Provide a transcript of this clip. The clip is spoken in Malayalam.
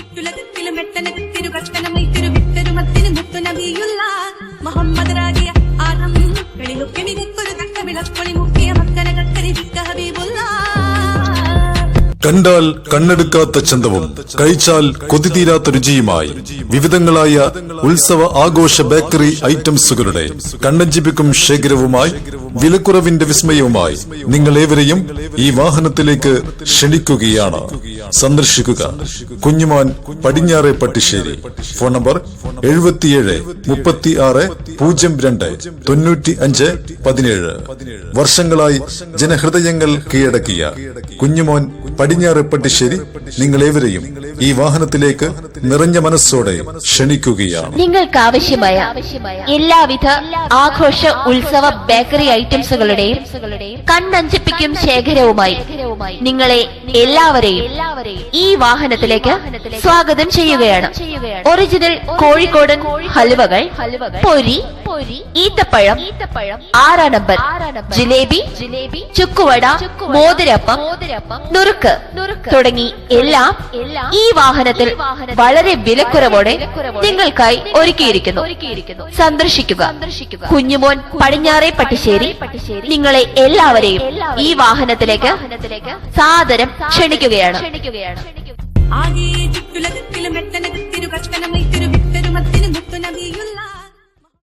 ചുറ്റുലകത്തിലും തക്ക കണ്ടാൽ കണ്ണെടുക്കാത്ത ചന്തവും കഴിച്ചാൽ കൊതിതീരാത്ത രുചിയുമായി വിവിധങ്ങളായ ഉത്സവ ആഘോഷ ബേക്കറി ഐറ്റംസുകളുടെ കണ്ണഞ്ചിപ്പിക്കും ശേഖരവുമായി വിലക്കുറവിന്റെ വിസ്മയവുമായി നിങ്ങൾ ഏവരെയും ഈ വാഹനത്തിലേക്ക് ക്ഷണിക്കുകയാണ്. സന്ദർശിക്കുക. കുഞ്ഞുമാൻ പടിഞ്ഞാറെ പട്ടിശ്ശേരി. ഫോൺ നമ്പർ എഴുപത്തിയേഴ് മുപ്പത്തി ആറ് പൂജ്യം രണ്ട് തൊണ്ണൂറ്റി അഞ്ച് പതിനേഴ്. വർഷങ്ങളായി ജനഹൃദയങ്ങൾ കീഴടക്കിയ കുഞ്ഞുമോൻ പടിഞ്ഞാറ് പട്ടിശ്ശേരി നിങ്ങൾ ഏവരെയും ഈ വാഹനത്തിലേക്ക് നിറഞ്ഞ മനസ്സോടെ ക്ഷണിക്കുകയാണ്. നിങ്ങൾക്ക് ആവശ്യമായ എല്ലാവിധ ആഘോഷ ഉത്സവ ബേക്കറി ഐറ്റംസുകളുടെയും കണ്ണഞ്ചിപ്പിക്കും ശേഖരവുമായി നിങ്ങളെ എല്ലാവരെയും ഈ വാഹനത്തിലേക്ക് സ്വാഗതം ചെയ്യുകയാണ്. ഒറിജിനൽ കോഴിക്കോടൻ ഹലുവകൾ പൊരി ഈത്തപ്പഴം ആറാം നമ്പർ ജിലേബി ജിലേബി ചുക്കുവട മോതിരപ്പം മോതിരപ്പം നുറുക്ക് നുറുക്ക് തുടങ്ങി എല്ലാം എല്ലാം ഈ വാഹനത്തിൽ വളരെ വിലക്കുറവോടെ നിങ്ങൾക്കായി ഒരുക്കിയിരിക്കുന്നു. സന്ദർശിക്കുക. കുഞ്ഞുമോൻ പടിഞ്ഞാറെ പട്ടിശ്ശേരി പട്ടിശ്ശേരി നിങ്ങളെ എല്ലാവരെയും ഈ വാഹനത്തിലേക്ക് സാദരം ക്ഷണിക്കുകയാണ്. ആകെ ചുറ്റുലകത്തിലും എട്ടനകത്തിരു കഷ്ടനമൈ തിരുവിട്ടരുമത്തിന് മുത്തുനബിയുള്ള